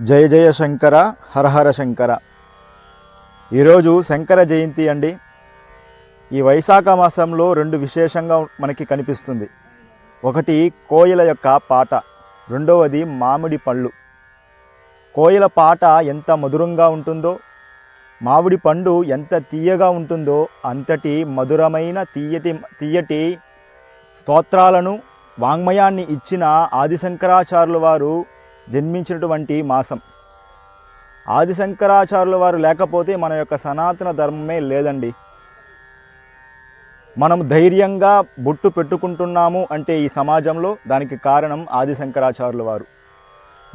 జయ జయ శంకర హరహర శంకర. ఈరోజు శంకర జయంతి అండి. ఈ వైశాఖ మాసంలో రెండు విశేషంగా మనకి కనిపిస్తుంది. ఒకటి కోయిల యొక్క పాట రెండవది మామిడి పళ్ళు కోయిల పాట ఎంత మధురంగా ఉంటుందో మామిడి పండు ఎంత తీయగా ఉంటుందో అంతటి మధురమైన తీయటి తీయటి స్తోత్రాలను వాంగ్మయాన్ని ఇచ్చిన ఆదిశంకరాచార్యుల వారు జన్మించినటువంటి మాసం. ఆదిశంకరాచార్యుల వారు లేకపోతే మన యొక్క సనాతన ధర్మమే లేదండి. మనం ధైర్యంగా బొట్టు పెట్టుకుంటున్నాము అంటే ఈ సమాజంలో దానికి కారణం ఆదిశంకరాచార్యుల వారు.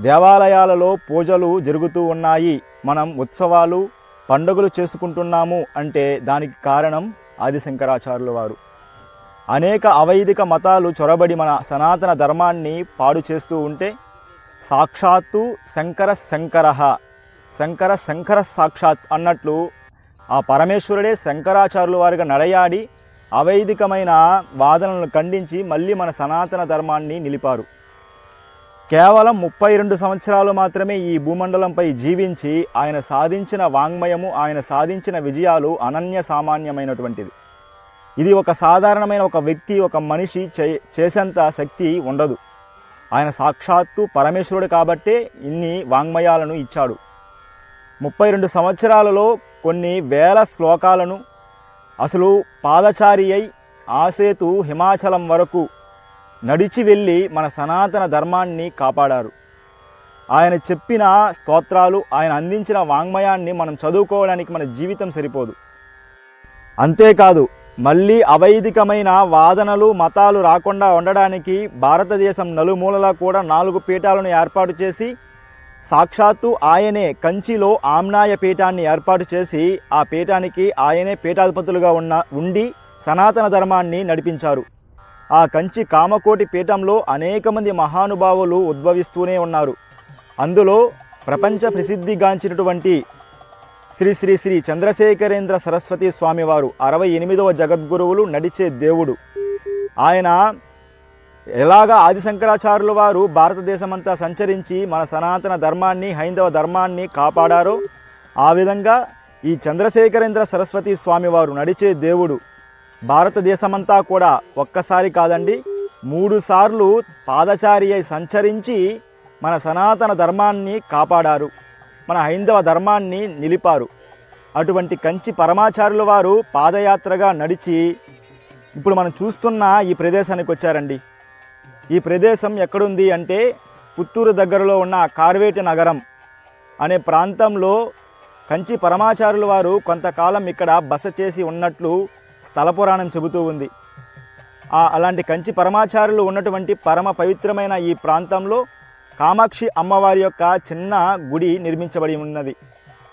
దేవాలయాలలో పూజలు జరుగుతూ ఉన్నాయి. మనం ఉత్సవాలు పండుగలు చేసుకుంటున్నాము అంటే దానికి కారణం ఆదిశంకరాచార్యుల వారు. అనేక అవైదిక మతాలు చొరబడి మన సనాతన ధర్మాన్ని పాడు చేస్తూ ఉంటే సాక్షాత్తు శంకర శంకర. శంకర శంకర సాక్షాత్ అన్నట్లు ఆ పరమేశ్వరుడే శంకరాచార్యుల వారిగా నడయాడి అవైదికమైన వాదనలను ఖండించి మళ్ళీ మన సనాతన ధర్మాన్ని నిలిపారు. కేవలం ముప్పై రెండు సంవత్సరాలు మాత్రమే ఈ భూమండలంపై జీవించి ఆయన సాధించిన వాంగ్మయము ఆయన సాధించిన విజయాలు అనన్య సామాన్యమైనటువంటిది ఇది ఒక సాధారణమైన ఒక వ్యక్తి ఒక మనిషి చే చేసేంత శక్తి ఉండదు. ఆయన సాక్షాత్తు పరమేశ్వరుడు కాబట్టే ఇన్ని వాంగ్మయాలను ఇచ్చాడు. ముప్పై రెండు సంవత్సరాలలో కొన్ని వేల శ్లోకాలను అసలు పాదచారి అయి ఆసేతు హిమాచలం వరకు నడిచి వెళ్ళి మన సనాతన ధర్మాన్ని కాపాడారు. ఆయన చెప్పిన స్తోత్రాలు ఆయన అందించిన వాంగ్మయాన్ని మనం చదువుకోవడానికి మన జీవితం సరిపోదు. అంతేకాదు మళ్ళీ అవైదికమైన వాదనలు మతాలు రాకుండా ఉండడానికి భారతదేశం నలుమూలలా కూడా నాలుగు పీఠాలను ఏర్పాటు చేసి సాక్షాత్తు ఆయనే కంచిలో ఆమ్నాయ పీఠాన్ని ఏర్పాటు చేసి ఆ పీఠానికి ఆయనే పీఠాధిపతులుగా ఉన్న ఉండి సనాతన ధర్మాన్ని నడిపించారు. ఆ కంచి కామకోటి పీఠంలో అనేక మంది మహానుభావులు ఉద్భవిస్తూనే ఉన్నారు. అందులో ప్రపంచ ప్రసిద్ధిగాంచినటువంటి శ్రీ శ్రీ శ్రీ చంద్రశేఖరేంద్ర సరస్వతి స్వామివారు అరవై ఎనిమిదవ జగద్గురువులు నడిచే దేవుడు. ఆయన ఎలాగా ఆదిశంకరాచార్యుల వారు భారతదేశమంతా సంచరించి మన సనాతన ధర్మాన్ని హైందవ ధర్మాన్ని కాపాడారో ఆ విధంగా ఈ చంద్రశేఖరేంద్ర సరస్వతి స్వామివారు నడిచే దేవుడు భారతదేశమంతా కూడా ఒక్కసారి కాదండి మూడు సార్లు పాదచారి అయి సంచరించి మన సనాతన ధర్మాన్ని కాపాడారు. మన హైందవ ధర్మాన్ని నిలిపారు. అటువంటి కంచి పరమాచారుల వారు పాదయాత్రగా నడిచి ఇప్పుడు మనం చూస్తున్న ఈ ప్రదేశానికి వచ్చారండి. ఈ ప్రదేశం ఎక్కడుంది అంటే పుత్తూరు దగ్గరలో ఉన్న కార్వేటి నగరం అనే ప్రాంతంలో కంచి పరమాచారుల వారు కొంతకాలం ఇక్కడ బస చేసి ఉన్నట్లు స్థల పురాణం చెబుతూ ఉంది. అలాంటి కంచి పరమాచారులు ఉన్నటువంటి పరమ పవిత్రమైన ఈ ప్రాంతంలో కామాక్షి అమ్మవారి యొక్క చిన్న గుడి నిర్మించబడి ఉన్నది.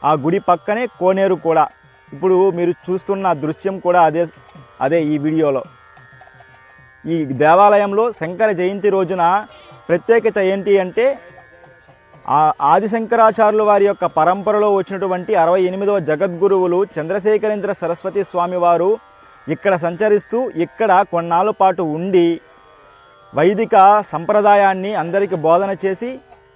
ఆ గుడి పక్కనే కోనేరు కూడా. ఇప్పుడు మీరు చూస్తున్న దృశ్యం కూడా అదే అదే ఈ వీడియోలో. ఈ దేవాలయంలో శంకర జయంతి రోజున ప్రత్యేకత ఏంటి అంటే ఆది శంకరాచార్యులు వారి యొక్క పరంపరలో వచ్చినటువంటి అరవై ఎనిమిదవ జగద్గురువులు చంద్రశేఖరేంద్ర సరస్వతి స్వామివారు ఇక్కడ సంచరిస్తూ ఇక్కడ కొన్నాళ్ళ పాటు ఉండి వైదిక సంప్రదాయాన్ని అందరికీ బోధన చేసి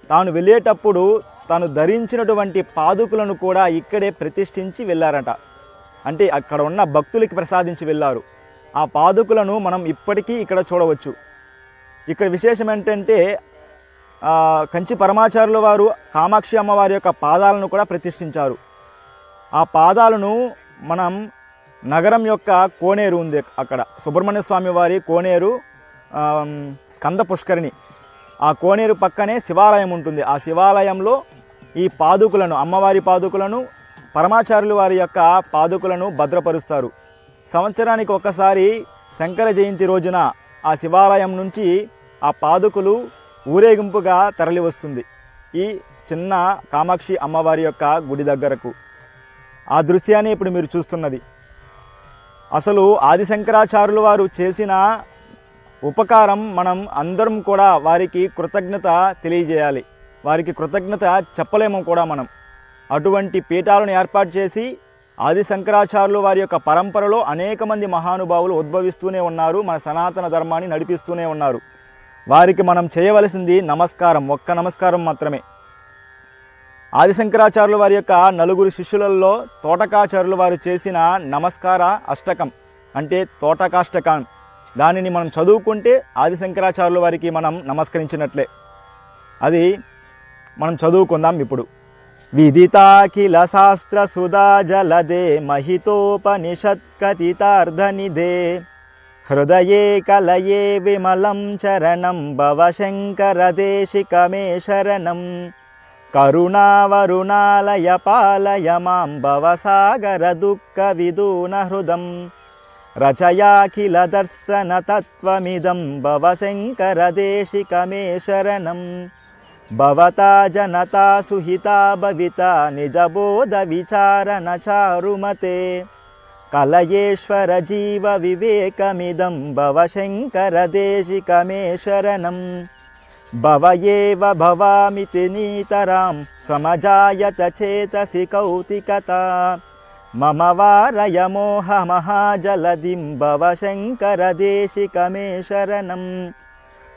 తాను వెళ్ళేటప్పుడు తాను ధరించినటువంటి పాదుకులను కూడా ఇక్కడే ప్రతిష్ఠించి వెళ్ళారట. అంటే అక్కడ ఉన్న భక్తులకి ప్రసాదించి వెళ్ళారు. ఆ పాదుకులను మనం ఇప్పటికీ ఇక్కడ చూడవచ్చు. ఇక్కడ విశేషం ఏంటంటే కంచి పరమాచారుల వారు కామాక్షి అమ్మవారి యొక్క పాదాలను కూడా ప్రతిష్ఠించారు. ఆ పాదాలను మనం నగరం యొక్క కోనేరు ఉంది అక్కడ. సుబ్రహ్మణ్య స్వామి వారి కోనేరు స్కంద పుష్కరిణి. ఆ కోనేరు పక్కనే శివాలయం ఉంటుంది. ఆ శివాలయంలో ఈ పాదుకులను అమ్మవారి పాదుకులను పరమాచారులు వారి యొక్క పాదుకులను భద్రపరుస్తారు. సంవత్సరానికి ఒకసారి శంకర జయంతి రోజున ఆ శివాలయం నుంచి ఆ పాదుకులు ఊరేగింపుగా తరలి వస్తుంది ఈ చిన్న కామాక్షి అమ్మవారి యొక్క గుడి దగ్గరకు. ఆ దృశ్యాన్ని ఇప్పుడు మీరు చూస్తున్నది. అసలు ఆదిశంకరాచార్యుల వారు చేసిన ఉపకారం మనం అందరం కూడా వారికి కృతజ్ఞత తెలియజేయాలి. వారికి కృతజ్ఞత చెప్పలేము కూడా మనం. అటువంటి పీఠాలను ఏర్పాటు చేసి ఆది శంకరాచార్యులు వారి యొక్క పరంపరలో అనేక మంది మహానుభావులు ఉద్భవిస్తూనే ఉన్నారు మన సనాతన ధర్మాన్ని నడిపిస్తూనే ఉన్నారు. వారికి మనం చేయవలసింది నమస్కారం ఒక్క నమస్కారం మాత్రమే. ఆదిశంకరాచార్యుల వారి యొక్క నలుగురు శిష్యులలో తోటకాచార్యులు వారు చేసిన నమస్కార అష్టకం అంటే తోటకాష్టకం దానిని మనం చదువుకుంటే ఆదిశంకరాచార్యుల వారికి మనం నమస్కరించినట్లే. అది మనం చదువుకుందాం ఇప్పుడు. విదితాఖిల శాస్త్ర సుధా జలదే మహితోపనిషత్కథితార్థనిదే హృదయే కలయే విమలం చరణం భవ శంకరదేశికమే శరణం. కరుణావరుణాలయ పాలయ మాం భవసాగర దుఃఖ విదూన హృదం. रचयाखिलदर्शनतत्त्वमिदं भव शङ्करदेशिकमे शरणं भवता जनता सुहिता भविता निजबोधविचारणचारुमते। कलयेश्वरजीवविवेकमिदं भवशङ्करदेशिकमे शरणं भव एव भवामिति नितरां समजायतचेतसि कौतिकता। మమ వారయ మోహ మహాజలదిం భవ శంకర దేశికమే శరణం.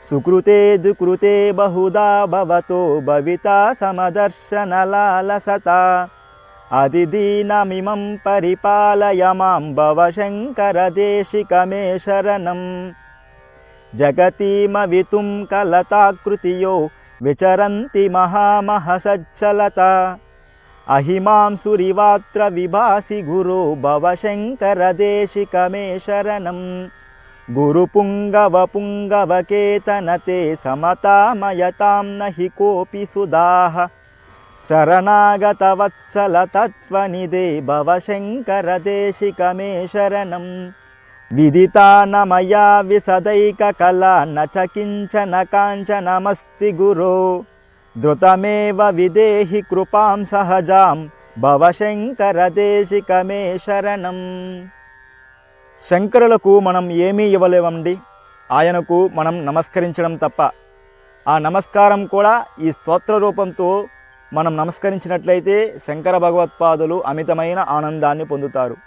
సుకృతే దుకృతే బహుదా భవతో భవితా సమదర్శనలాలసత అదిదీనమిమం పరిపాలయ మాం భవ శంకర దేశికమే శరణం. జగతీమవితుం కలతాకృతియో విచరంతి మహామహసజ్జలత అహిమాంసురివాత్ర విభాసి గురో భవ శంకర దేశికమే శరణం. గురుపుంగవ పుంగవకేతనతే సమతామయతాం నహి కోపి సుదాహ. శరణాగత వత్సల తత్వనిదే భవ శంకర దేశికమే శరణం. విదితానమయా విసదైక కళా నచ కించన కాంచనమస్తి గురో. ధృతమేవ విదేహి కృపాం సహజాం భవ శంకర దేశికమే శరణం. శంకరులకు మనం ఏమీ ఇవ్వలేమండి. ఆయనకు మనం నమస్కరించడం తప్ప. ఆ నమస్కారం కూడా ఈ స్తోత్ర రూపంతో మనం నమస్కరించినట్లయితే శంకర భగవత్పాదులు అమితమైన ఆనందాన్ని పొందుతారు.